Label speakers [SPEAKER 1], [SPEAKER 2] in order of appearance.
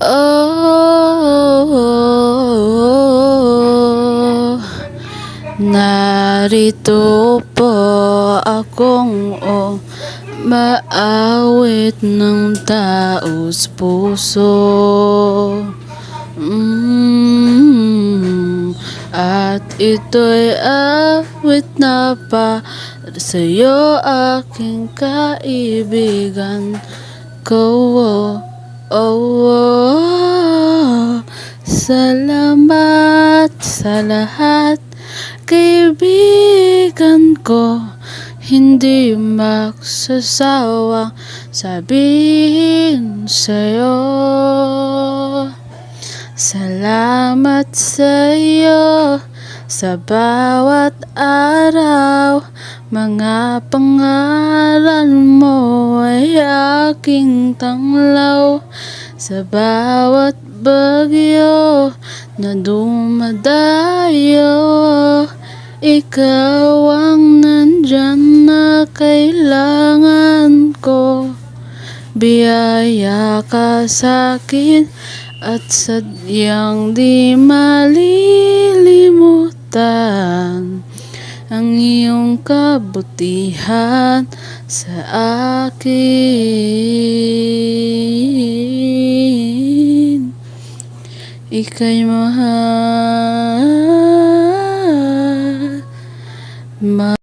[SPEAKER 1] Oh, narito po akong oh, maawit ng taos puso. Mm, at ito'y awit na pa sa'yo aking kaibigan ko. Oh, oh, oh. Salamat sa lahat. Kaibigan ko Hindi magsasawang sabihin sa'yo Salamat sa'yo sa bawat araw. Mga pangalan mo ay aking tanglaw Sa bawat bagyo na dumadayo Ikaw ang nandyan na kailangan ko Biyaya ka sa'kin at sadyang di malilimutan ang iyong kabutihan sa akin. Ika'y mahal. mahal.